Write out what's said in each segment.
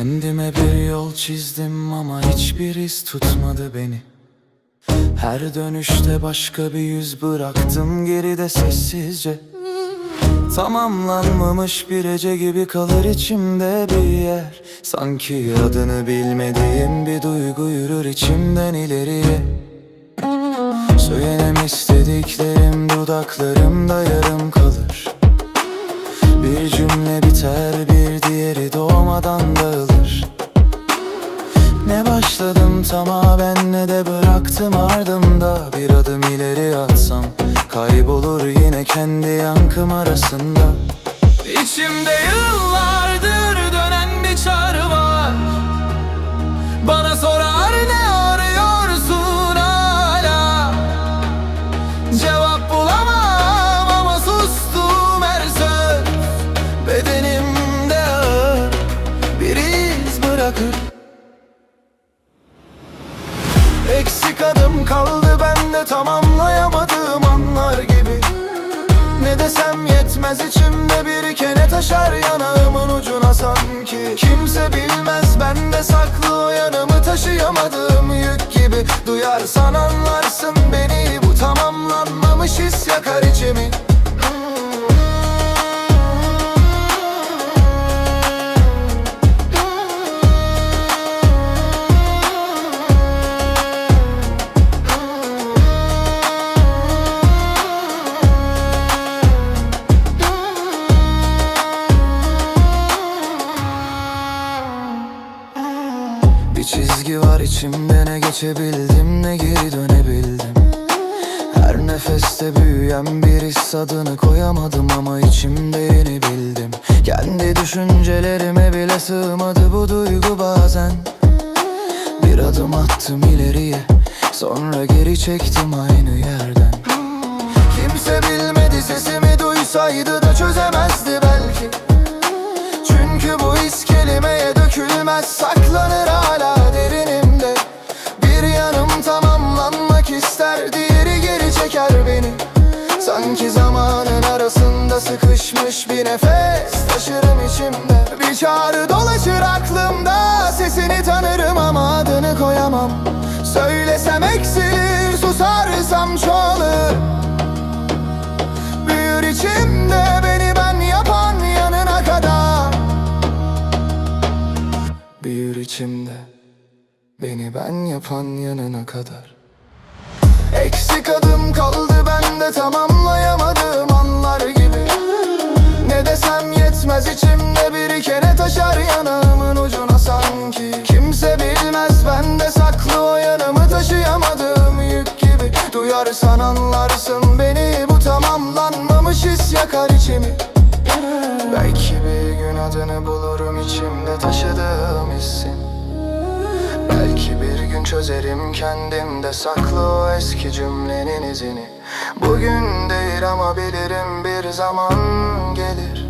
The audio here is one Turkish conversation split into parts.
Yine bir yol çizdim ama hiçbir iz tutmadı beni. Her dönüşte başka bir yüz bıraktım geride sessizce. Tamamlanmamış bir ece gibi kalır içimde bir yer. Sanki adını bilmediğim bir duygu yürür içimden ileriye. Söylenem istediklerim dudaklarımda yarım tamam ben ne de bıraktım ardımda. Bir adım ileri atsam kaybolur yine kendi yankım arasında. İçimde yıllardır Adım kaldı bende tamamlayamadığım anlar gibi. Ne desem yetmez içimde birikene taşar yanağımın ucuna sanki. Kimse bilmez bende saklı o yanımı taşıyamadığım yük gibi. Duyarsan anlarsın beni bu tamamlanmamış his yakar içimi Bir çizgi var içimde ne geçebildim ne geri dönebildim. Her nefeste büyüyen bir his adını koyamadım ama içimde yeni bildim. Kendi düşüncelerime bile sığmadı bu duygu bazen. Bir adım attım ileriye sonra geri çektim aynı yerden. Kimse bilmedi sesimi duysaydı da çözemezdi belki. Çünkü bu his kelimeye dökülmez Saklanır Sanki zamanın arasında sıkışmış bir nefes Taşırım içimde. Bir çağrı dolaşır aklımda Sesini tanırım ama adını koyamam. Söylesem eksilir Susarsam çoğalır. Büyür içimde beni ben yapan yanına kadar. Büyür içimde beni ben yapan yanına kadar Eksik adım kaldı bende tamamlayamadığım anlar gibi. Ne desem yetmez içimde birikene taşar yanağımın ucuna sanki. Kimse bilmez bende saklı o yanımı taşıyamadığım yük gibi. Duyarsan anlarsın beni bu tamamlanmamış his yakar içimi. Belki bir gün adını bulurum içimde taşıdığım çözerim kendimde. Saklı o eski cümlenin izini. Bugün değil ama bilirim bir zaman gelir.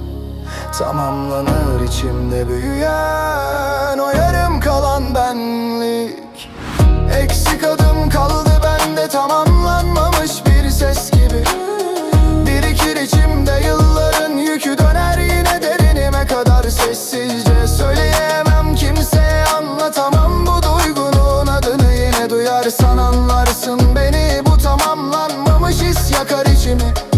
Tamamlanır içimde büyüyen o yarım kalan benlik Bırakmasın beni bu tamamlanmamış his yakar içimi.